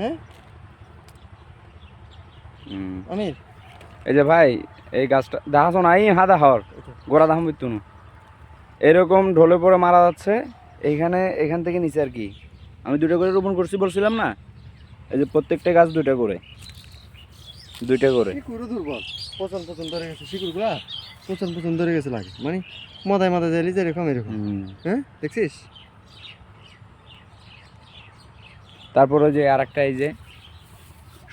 হ্যাঁ? আমির এই যে ভাই এই গাছটা দেখাছ না এই হাদা হর। গোড়া দাম বিত্তু এরকম ঢলে পড়ে মারা যাচ্ছে এইখানে এখান থেকে নিচে আর কি। আমি দুটো করে রোপণ করছি বলছিলাম না? এই যে প্রত্যেকটা গাছ দুইটা করে। দুইটা করে। শিকুরও দুর্বল। পচন পচন ধরে গেছে শিকুরগুলা পচন পচন ধরে গেছে লাগে। মানে মাথায় মাথায় যে এরকম। এরকম হ্যাঁ দেখছিস? তারপরে যে আর একটা এই যে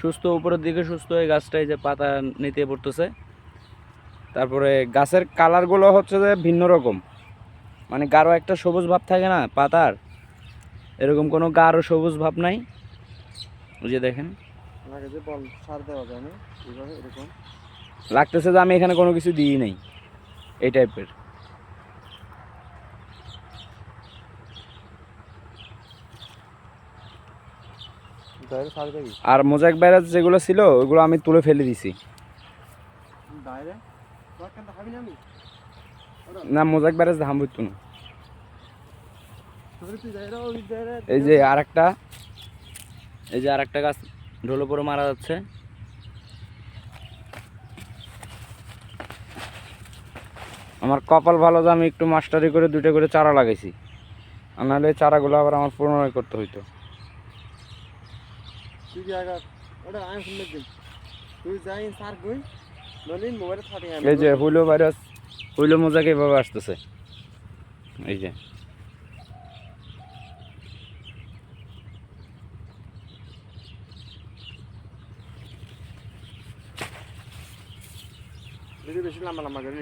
সুস্থ উপরের দিকে সুস্থ হয়ে গাছটা এই যে পাতা নিতে পড়তেছে। তারপরে গাছের কালারগুলো হচ্ছে যে ভিন্ন রকম। মানে গাঢ় একটা সবুজ ভাব থাকে না পাতার। এরকম কোনো গাঢ় সবুজ ভাব নাই। যে দেখেন। লাগতেছে যে আমি এখানে কোনো কিছু দিই নাই। এই টাইপের আর মোজাক ব্যারাজ যেগুলো ছিল ওইগুলো আমি তুলে ফেলে দিছি। না আমি? না মোজাক ব্যারাজ ধাম বুঝতো না। এই যে আর একটা এই যে আর একটা গাছ ঢোলো পরে মারা যাচ্ছে। আমার কপাল ভালো যে আমি একটু মাস্টারি করে দুটো করে চারা লাগাইছি। আর নাহলে চারাগুলো আবার আমার পুনরায় করতে হইতো। এই যে হুইলো ভাইরাস হুইলো মোজাক এইভাবে আসতেছে? এই যে। বেশি বেশি লম্বা লম্বা করে